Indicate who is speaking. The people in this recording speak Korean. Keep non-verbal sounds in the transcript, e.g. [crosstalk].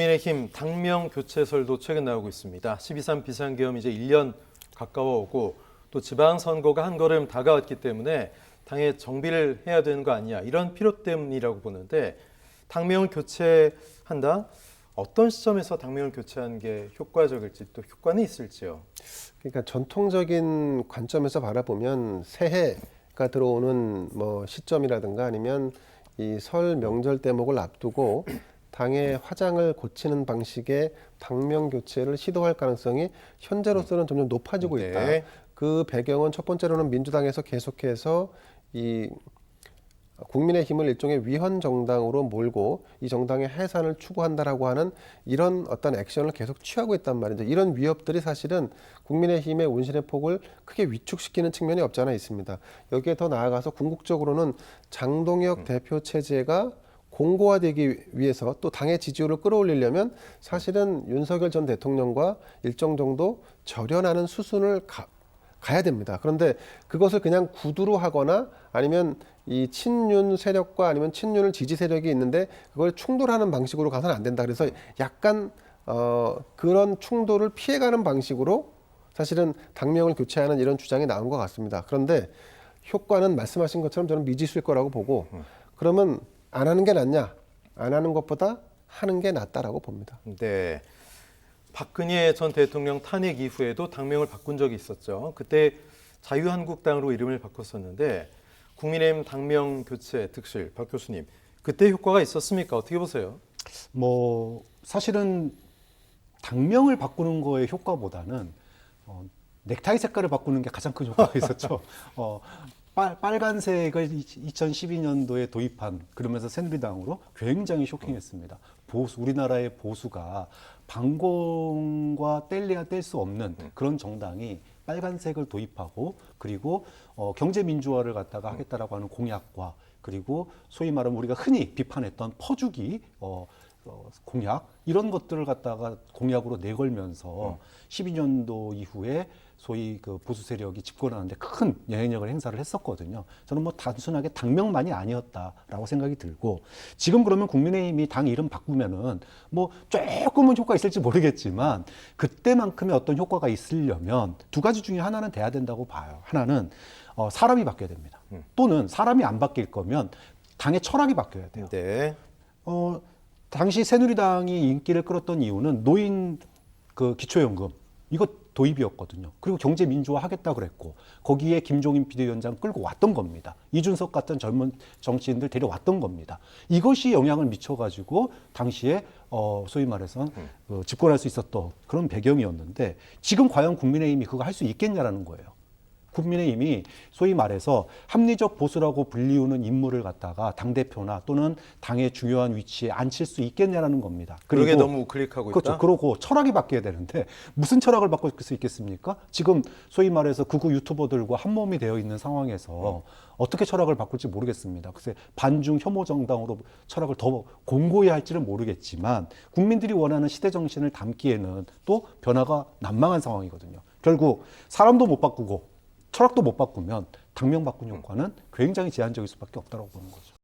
Speaker 1: 국민의힘 당명 교체설도 최근 나오고 있습니다. 12.3 비상계엄 이제 1년 가까워 오고 또 지방선거가 한 걸음 다가왔기 때문에 당에 정비를 해야 되는 거 아니냐 이런 필요 때문이라고 보는데 당명을 교체한다? 어떤 시점에서 당명을 교체하는 게 효과적일지 또 효과는 있을지요?
Speaker 2: 그러니까 전통적인 관점에서 바라보면 새해가 들어오는 뭐 시점이라든가 아니면 이 설 명절 대목을 앞두고 당의 화장을 고치는 방식의 당명 교체를 시도할 가능성이 현재로서는 점점 높아지고 있다.
Speaker 1: 네.
Speaker 2: 그 배경은 첫 번째로는 민주당에서 계속해서 이 국민의 힘을 일종의 위헌 정당으로 몰고 이 정당의 해산을 추구한다라고 하는 이런 어떤 액션을 계속 취하고 있단 말이죠. 이런 위협들이 사실은 국민의 힘의 운신의 폭을 크게 위축시키는 측면이 없지 않아 있습니다. 여기에 더 나아가서 궁극적으로는 장동혁 대표 체제가 공고화되기 위해서 또 당의 지지율을 끌어올리려면 사실은 윤석열 전 대통령과 일정 정도 절연하는 수순을 가, 가야 됩니다. 그런데 그것을 그냥 구두로 하거나 아니면 이 친윤 세력과 아니면 친윤을 지지 세력이 있는데 그걸 충돌하는 방식으로 가서는 안 된다. 그래서 약간 어 그런 충돌을 피해가는 방식으로 사실은 당명을 교체하는 이런 주장이 나온 것 같습니다. 그런데 효과는 말씀하신 것처럼 저는 미지수일 거라고 보고 그러면 안 하는 게 낫냐? 안 하는 것보다 하는 게 낫다라고 봅니다.
Speaker 1: 네. 박근혜 전 대통령 탄핵 이후에도 당명을 바꾼 적이 있었죠. 그때 자유한국당으로 이름을 바꿨었는데 국민의힘 당명 교체 득실 박 교수님 그때 효과가 있었습니까? 어떻게 보세요?
Speaker 3: 뭐 사실은 당명을 바꾸는 거의 효과보다는 어, 넥타이 색깔을 바꾸는 게 가장 큰 효과가 있었죠. [laughs] 어, 빨, 빨간색을 2012년도에 도입한 그러면서 새누리당으로 굉장히 쇼킹했습니다. 보수 우리나라의 보수가 방공과 뗄래야 뗄 수 없는 그런 정당이 빨간색을 도입하고 그리고 어, 경제 민주화를 갖다가 하겠다라고 하는 공약과 그리고 소위 말하면 우리가 흔히 비판했던 퍼주기 어, 어, 공약 이런 것들을 갖다가 공약으로 내걸면서 12년도 이후에 소위 그 보수 세력이 집권하는데 큰 영향력을 행사를 했었거든요. 저는 뭐 단순하게 당명만이 아니었다라고 생각이 들고 지금 그러면 국민의힘이 당 이름 바꾸면은 뭐 조금은 효과 있을지 모르겠지만 그때만큼의 어떤 효과가 있으려면 두 가지 중에 하나는 돼야 된다고 봐요. 하나는 어, 사람이 바뀌어야 됩니다. 또는 사람이 안 바뀔 거면 당의 철학이 바뀌어야 돼요.
Speaker 1: 네.
Speaker 3: 어, 당시 새누리당이 인기를 끌었던 이유는 노인 그 기초연금 이거 도입이었거든요. 그리고 경제 민주화 하겠다 그랬고 거기에 김종인 비대위원장 끌고 왔던 겁니다. 이준석 같은 젊은 정치인들 데려왔던 겁니다. 이것이 영향을 미쳐가지고 당시에 어, 소위 말해서 그 집권할 수 있었던 그런 배경이었는데 지금 과연 국민의힘이 그거 할 수 있겠냐라는 거예요. 국민의힘이 소위 말해서 합리적 보수라고 불리우는 인물을 갖다가 당 대표나 또는 당의 중요한 위치에 앉힐 수 있겠냐라는 겁니다.
Speaker 1: 그러게 너무 우클릭하고
Speaker 3: 그렇죠.
Speaker 1: 있다.
Speaker 3: 그러고 철학이 바뀌어야 되는데 무슨 철학을 바꿀 수 있겠습니까? 지금 소위 말해서 극우 유튜버들과 한 몸이 되어 있는 상황에서 어떻게 철학을 바꿀지 모르겠습니다. 글쎄 반중 혐오 정당으로 철학을 더 공고히 할지는 모르겠지만 국민들이 원하는 시대 정신을 담기에는 또 변화가 난망한 상황이거든요. 결국 사람도 못 바꾸고 철학도 못 바꾸면 당명 바꾼 효과는 굉장히 제한적일 수밖에 없다고 보는 거죠.